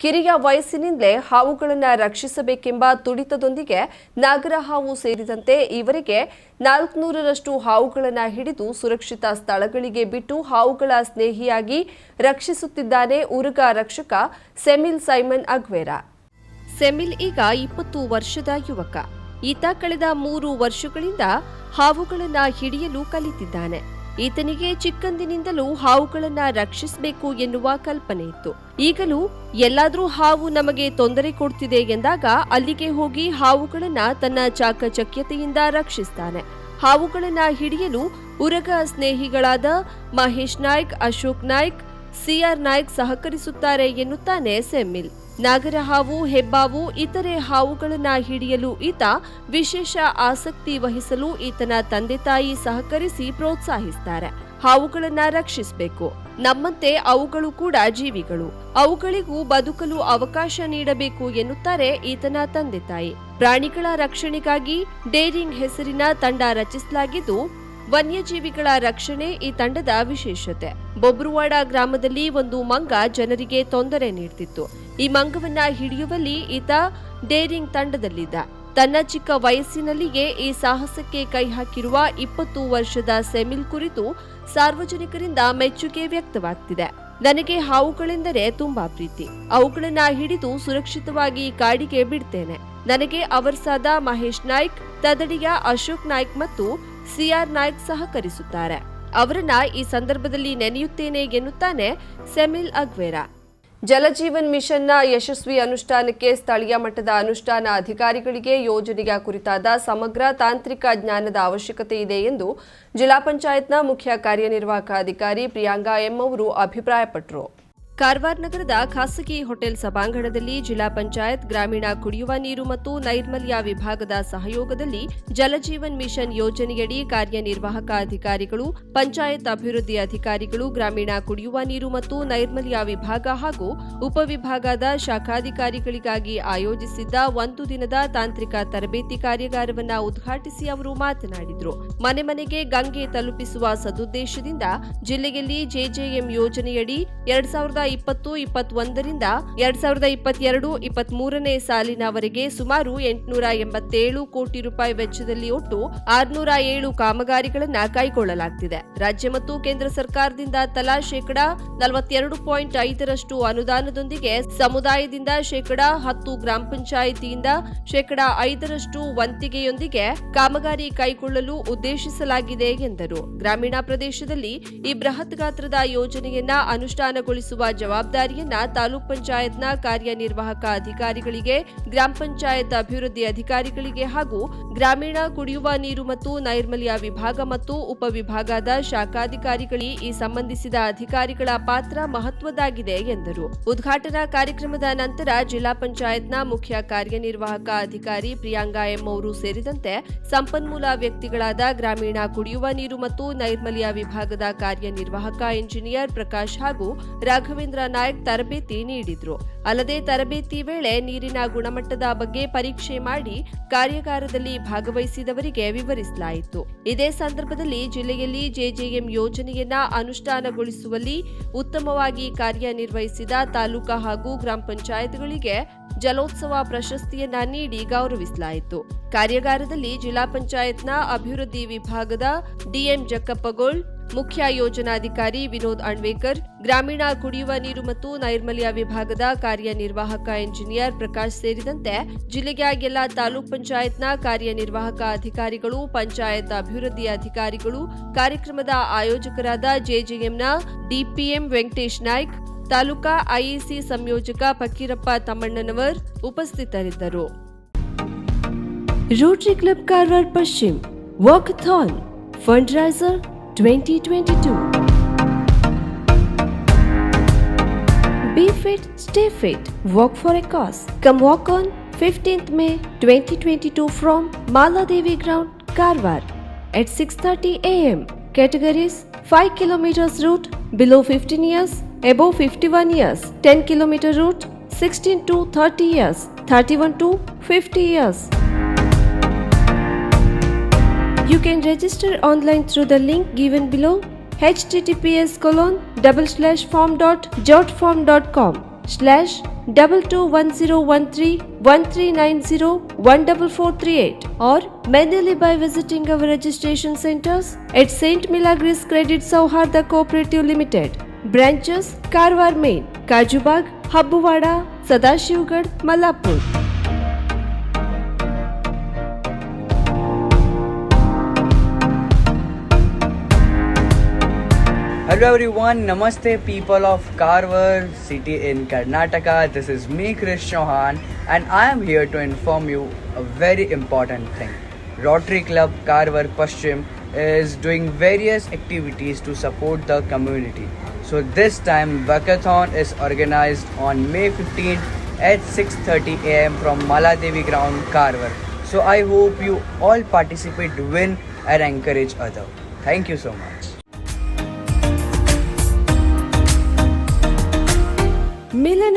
ಕಿರಿಯ ವಯಸ್ಸಿನಿಂದಲೇ ಹಾವುಗಳನ್ನು ರಕ್ಷಿಸಬೇಕೆಂಬ ತುಡಿತದೊಂದಿಗೆ ನಾಗರ ಹಾವು ಸೇರಿದಂತೆ ಇವರಿಗೆ ನಾಲ್ಕುನೂರರಷ್ಟು ಹಾವುಗಳನ್ನು ಹಿಡಿದು ಸುರಕ್ಷಿತ ಸ್ಥಳಗಳಿಗೆ ಬಿಟ್ಟು ಹಾವುಗಳ ಸ್ನೇಹಿಯಾಗಿ ರಕ್ಷಿಸುತ್ತಿದ್ದಾನೆ ಉರುಗ ರಕ್ಷಕ ಸೆಮಿಲ್ ಸೈಮನ್ ಅಗ್ವೇರಾ. ಸೆಮಿಲ್ ಈಗ ಇಪ್ಪತ್ತು ವರ್ಷದ ಯುವಕ. ಈತ ಕಳೆದ ಮೂರು ವರ್ಷಗಳಿಂದ ಹಾವುಗಳನ್ನು ಹಿಡಿಯಲು ಕಲಿತಿದ್ದಾನೆ. ಈತನಿಗೆ ಚಿಕ್ಕಂದಿನಿಂದಲೂ ಹಾವುಗಳನ್ನ ರಕ್ಷಿಸಬೇಕು ಎನ್ನುವ ಕಲ್ಪನೆ ಇತ್ತು. ಈಗಲೂ ಎಲ್ಲಾದರೂ ಹಾವು ನಮಗೆ ತೊಂದರೆ ಕೊಡ್ತಿದೆ ಎಂದಾಗ ಅಲ್ಲಿಗೆ ಹೋಗಿ ಹಾವುಗಳನ್ನ ತನ್ನ ಚಾಕಚಕ್ಯತೆಯಿಂದ ರಕ್ಷಿಸ್ತಾನೆ. ಹಾವುಗಳನ್ನ ಹಿಡಿಯಲು ಉರಗ ಸ್ನೇಹಿಗಳಾದ ಮಹೇಶ್ ನಾಯ್ಕ್, ಅಶೋಕ್ ನಾಯ್ಕ್ ಸಿಆರ್ ನಾಯ್ಕ್ ಸಹಕರಿಸುತ್ತಾರೆ ಎನ್ನುತ್ತಾನೆ ಸೆಮ್ಮಿಲ್. ನಾಗರ ಹಾವು, ಹೆಬ್ಬಾವು, ಇತರೆ ಹಾವುಗಳನ್ನು ಹಿಡಿಯಲು ಈತ ವಿಶೇಷ ಆಸಕ್ತಿ ವಹಿಸಲು ಈತನ ತಂದೆ ತಾಯಿ ಸಹಕರಿಸಿ ಪ್ರೋತ್ಸಾಹಿಸ್ತಾರೆ. ಹಾವುಗಳನ್ನ ರಕ್ಷಿಸಬೇಕು. ನಮ್ಮಂತೆ ಅವುಗಳು ಕೂಡ ಜೀವಿಗಳು. ಅವುಗಳಿಗೂ ಬದುಕಲು ಅವಕಾಶ ನೀಡಬೇಕು ಎನ್ನುತ್ತಾರೆ ಈತನ ತಂದೆ ತಾಯಿ. ಪ್ರಾಣಿಗಳ ರಕ್ಷಣೆಗಾಗಿ ಡೇರಿಂಗ್ ಹೆಸರಿನ ತಂಡ ರಚಿಸಲಾಗಿದ್ದು, ವನ್ಯಜೀವಿಗಳ ರಕ್ಷಣೆ ಈ ತಂಡದ ವಿಶೇಷತೆ. ಬೊಬ್ರುವಾಡ ಗ್ರಾಮದಲ್ಲಿ ಒಂದು ಮಂಗ ಜನರಿಗೆ ತೊಂದರೆ ನೀಡ್ತಿತ್ತು. ಈ ಮಂಗವನ್ನ ಹಿಡಿಯುವಲ್ಲಿ ಈತ ಡೇರಿಂಗ್ ತಂಡದಲ್ಲಿದ್ದ. ತನ್ನ ಚಿಕ್ಕ ವಯಸ್ಸಿನಲ್ಲಿಯೇ ಈ ಸಾಹಸಕ್ಕೆ ಕೈ ಹಾಕಿರುವ ಇಪ್ಪತ್ತು ವರ್ಷದ ಸೆಮಿಲ್ ಕುರಿತು ಸಾರ್ವಜನಿಕರಿಂದ ಮೆಚ್ಚುಗೆ ವ್ಯಕ್ತವಾಗ್ತಿದೆ. ನನಗೆ ಹಾವುಗಳೆಂದರೆ ತುಂಬಾ ಪ್ರೀತಿ. ಅವುಗಳನ್ನ ಹಿಡಿದು ಸುರಕ್ಷಿತವಾಗಿ ಕಾಡಿಗೆ ಬಿಡ್ತೇನೆ. ನನಗೆ ಅವರ್ಸಾದ ಮಹೇಶ್ ನಾಯ್ಕ್, ತದಡಿಯ ಅಶೋಕ್ ನಾಯ್ಕ್ ಮತ್ತು ಸಿಆರ್ ನಾಯ್ಕ್ ಸಹಕರಿಸುತ್ತಾರೆ. ಅವರನ್ನ ಈ ಸಂದರ್ಭದಲ್ಲಿ ನೆನೆಯುತ್ತೇನೆ ಎನ್ನುತ್ತಾನೆ ಸೆಮಿಲ್ ಅಗ್ವೇರಾ. ಜಲಜೀವನ್ ಮಿಷನ್ನ ಯಶಸ್ವಿ ಅನುಷ್ಠಾನಕ್ಕೆ ಸ್ಥಳೀಯ ಮಟ್ಟದ ಅನುಷ್ಠಾನ ಅಧಿಕಾರಿಗಳಿಗೆ ಯೋಜನೆಯ ಕುರಿತಾದ ಸಮಗ್ರ ತಾಂತ್ರಿಕ ಜ್ಞಾನದ ಅವಶ್ಯಕತೆ ಇದೆ ಎಂದು ಜಿಲ್ಲಾ ಪಂಚಾಯತ್ನ ಮುಖ್ಯ ಕಾರ್ಯನಿರ್ವಾಹಕ ಅಧಿಕಾರಿ ಪ್ರಿಯಾಂಕಾ ಎಂ ಅವರು ಅಭಿಪ್ರಾಯಪಟ್ಟರು. ಕಾರವಾರ ನಗರದ ಖಾಸಗಿ ಹೋಟೆಲ್ ಸಭಾಂಗಣದಲ್ಲಿ ಜಿಲ್ಲಾ ಪಂಚಾಯತ್, ಗ್ರಾಮೀಣ ಕುಡಿಯುವ ನೀರು ಮತ್ತು ನೈರ್ಮಲ್ಯ ವಿಭಾಗದ ಸಹಯೋಗದಲ್ಲಿ ಜಲಜೀವನ್ ಮಿಷನ್ ಯೋಜನೆಯಡಿ ಕಾರ್ಯನಿರ್ವಾಹಕ ಅಧಿಕಾರಿಗಳು, ಪಂಚಾಯತ್ ಅಭಿವೃದ್ಧಿ ಅಧಿಕಾರಿಗಳು, ಗ್ರಾಮೀಣ ಕುಡಿಯುವ ನೀರು ಮತ್ತು ನೈರ್ಮಲ್ಯ ವಿಭಾಗ ಹಾಗೂ ಉಪವಿಭಾಗದ ಶಾಖಾಧಿಕಾರಿಗಳಿಗಾಗಿ ಆಯೋಜಿಸಿದ್ದ ಒಂದು ದಿನದ ತಾಂತ್ರಿಕ ತರಬೇತಿ ಕಾರ್ಯಾಗಾರವನ್ನು ಉದ್ಘಾಟಿಸಿ ಅವರು ಮಾತನಾಡಿದರು. ಮನೆ ಮನೆಗೆ ಗಂಗೆ ತಲುಪಿಸುವ ಸದುದ್ದೇಶದಿಂದ ಜಿಲ್ಲೆಯಲ್ಲಿ ಜೆಜೆಎಂ ಯೋಜನೆಯಡಿ ಎರಡ್ ಸಾವಿರದ ಇಪ್ಪತ್ತು ಇಪ್ಪತ್ತೊಂದರಿಂದ ಎರಡ್ ಸಾವಿರದ ಇಪ್ಪತ್ತೆರಡು, ಇಪ್ಪತ್ಮೂರನೇ ಸಾಲಿನವರೆಗೆ ಸುಮಾರು ಎಂಟುನೂರ ಎಂಬತ್ತೇಳು ಕೋಟಿ ರೂಪಾಯಿ ವೆಚ್ಚದಲ್ಲಿ ಒಟ್ಟು ಆರುನೂರ ಏಳು ಕಾಮಗಾರಿಗಳನ್ನು ಕೈಗೊಳ್ಳಲಾಗುತ್ತಿದೆ ರಾಜ್ಯ ಮತ್ತು ಕೇಂದ್ರ ಸರ್ಕಾರದಿಂದ ತಲಾ ಶೇಕಡಾ ನಲವತ್ತೆರಡು ಪಾಯಿಂಟ್ ಐದರಷ್ಟು ಅನುದಾನದೊಂದಿಗೆ ಸಮುದಾಯದಿಂದ ಶೇಕಡಾ ಹತ್ತು ಗ್ರಾಮ ಪಂಚಾಯಿತಿಯಿಂದ ಶೇಕಡಾ ಐದರಷ್ಟು ವಂತಿಗೆಯೊಂದಿಗೆ ಕಾಮಗಾರಿ ಕೈಗೊಳ್ಳಲು ಉದ್ದೇಶಿಸಲಾಗಿದೆ ಎಂದರು. ಗ್ರಾಮೀಣ ಪ್ರದೇಶದಲ್ಲಿ ಈ ಬೃಹತ್ ಗಾತ್ರದ ಯೋಜನೆಯನ್ನ ಅನುಷ್ಠಾನಗೊಳಿಸುವ ಜವಾಬ್ದಾರಿಯನ್ನ ತಾಲೂಕ್ ಪಂಚಾಯತ್ನ ಕಾರ್ಯನಿರ್ವಾಹಕ ಅಧಿಕಾರಿಗಳಿಗೆ, ಗ್ರಾಮ ಪಂಚಾಯತ್ ಅಭಿವೃದ್ಧಿ ಅಧಿಕಾರಿಗಳಿಗೆ ಹಾಗೂ ಗ್ರಾಮೀಣ ಕುಡಿಯುವ ನೀರು ಮತ್ತು ನೈರ್ಮಲ್ಯ ವಿಭಾಗ ಮತ್ತು ಉಪವಿಭಾಗದ ಶಾಖಾಧಿಕಾರಿಗಳಿಗೆ ಈ ಸಂಬಂಧಿಸಿದ ಅಧಿಕಾರಿಗಳ ಪಾತ್ರ ಮಹತ್ವದಾಗಿದೆ ಎಂದರು. ಉದ್ಘಾಟನಾ ಕಾರ್ಯಕ್ರಮದ ನಂತರ ಜಿಲ್ಲಾ ಪಂಚಾಯತ್ನ ಮುಖ್ಯ ಕಾರ್ಯನಿರ್ವಾಹಕ ಅಧಿಕಾರಿ ಪ್ರಿಯಾಂಗಾ ಎಂ ಅವರು ಸೇರಿದಂತೆ ಸಂಪನ್ಮೂಲ ವ್ಯಕ್ತಿಗಳಾದ ಗ್ರಾಮೀಣ ಕುಡಿಯುವ ನೀರು ಮತ್ತು ನೈರ್ಮಲ್ಯ ವಿಭಾಗದ ಕಾರ್ಯನಿರ್ವಾಹಕ ಇಂಜಿನಿಯರ್ ಪ್ರಕಾಶ್ ಹಾಗೂ ರಾಘವೇಂದ್ರ ನಾಯಕ್ ತರಬೇತಿ ನೀಡಿದ್ರು. ಅಲ್ಲದೆ ತರಬೇತಿ ವೇಳೆ ನೀರಿನ ಗುಣಮಟ್ಟದ ಬಗ್ಗೆ ಪರೀಕ್ಷೆ ಮಾಡಿ ಕಾರ್ಯಾಗಾರದಲ್ಲಿ ಭಾಗವಹಿಸಿದವರಿಗೆ ವಿವರಿಸಲಾಯಿತು. ಇದೇ ಸಂದರ್ಭದಲ್ಲಿ ಜಿಲ್ಲೆಯಲ್ಲಿ ಜೆಜೆಎಂ ಯೋಜನೆಯನ್ನ ಅನುಷ್ಠಾನಗೊಳಿಸುವಲ್ಲಿ ಉತ್ತಮವಾಗಿ ಕಾರ್ಯನಿರ್ವಹಿಸಿದ ತಾಲೂಕಾ ಹಾಗೂ ಗ್ರಾಮ ಪಂಚಾಯತ್ಗಳಿಗೆ ಜಲೋತ್ಸವ ಪ್ರಶಸ್ತಿಯನ್ನ ನೀಡಿ ಗೌರವಿಸಲಾಯಿತು. ಕಾರ್ಯಾಗಾರದಲ್ಲಿ ಜಿಲ್ಲಾ ಪಂಚಾಯತ್ನ ಅಭಿವೃದ್ಧಿ ವಿಭಾಗದ ಡಿಎಂ ಜಕ್ಕಪ್ಪಗೋಳ್ ಮುಖ್ಯ ಯೋಜನಾಧಿಕಾರಿ ವಿನೋದ್ ಅಣ್ವೇಕರ್, ಗ್ರಾಮೀಣ ಕುಡಿಯುವ ನೀರು ಮತ್ತು ನೈರ್ಮಲ್ಯ ವಿಭಾಗದ ಕಾರ್ಯನಿರ್ವಾಹಕ ಇಂಜಿನಿಯರ್ ಪ್ರಕಾಶ್ ಸೇರಿದಂತೆ ಜಿಲ್ಲೆಯ ಎಲ್ಲ ತಾಲೂಕ್ ಪಂಚಾಯತ್ನ ಕಾರ್ಯನಿರ್ವಾಹಕ ಅಧಿಕಾರಿಗಳು, ಪಂಚಾಯತ್ ಅಭಿವೃದ್ಧಿ ಅಧಿಕಾರಿಗಳು, ಕಾರ್ಯಕ್ರಮದ ಆಯೋಜಕರಾದ ಜೆಜೆಎಂನ ಡಿಪಿಎಂ ವೆಂಕಟೇಶ್ ನಾಯ್ಕ್, ತಾಲೂಕಾ ಐಇಸಿ ಸಂಯೋಜಕ ಫಕೀರಪ್ಪ ತಮ್ಮಣ್ಣನವರ್ ಉಪಸ್ಥಿತರಿದ್ದರು. Rotary club Karwar Paschim, walkathon fund raiser 2022 Be fit, stay fit, walk for a cause. Come walk on 15th May 2022 from Maladevi Ground, Karwar at 6:30 a.m. Categories 5 kilometers route below 15 years, above 51 years, 10 kilometer route 16 to 30 years, 31 to 50 years. You can register online through the link given below https colon double slash form dot jotform dot com slash double two one zero one three one three nine zero one double four three eight or manually by visiting our registration centers at Saint Milagris Credit Sauharda Cooperative Limited branches Karwar Main, Kajubag, Habbuwada, Sadashivgarh, Malappur. Hello everyone, Namaste people of Karwar city in Karnataka. This is me Krish Chauhan and I am here to inform you a very important thing. Rotary Club Karwar Paschim is doing various activities to support the community. So this time Buckathon is organized on May 15th at 6:30 am from Maladevi ground Karwar. So I hope you all participate, win and encourage other. Thank you so much.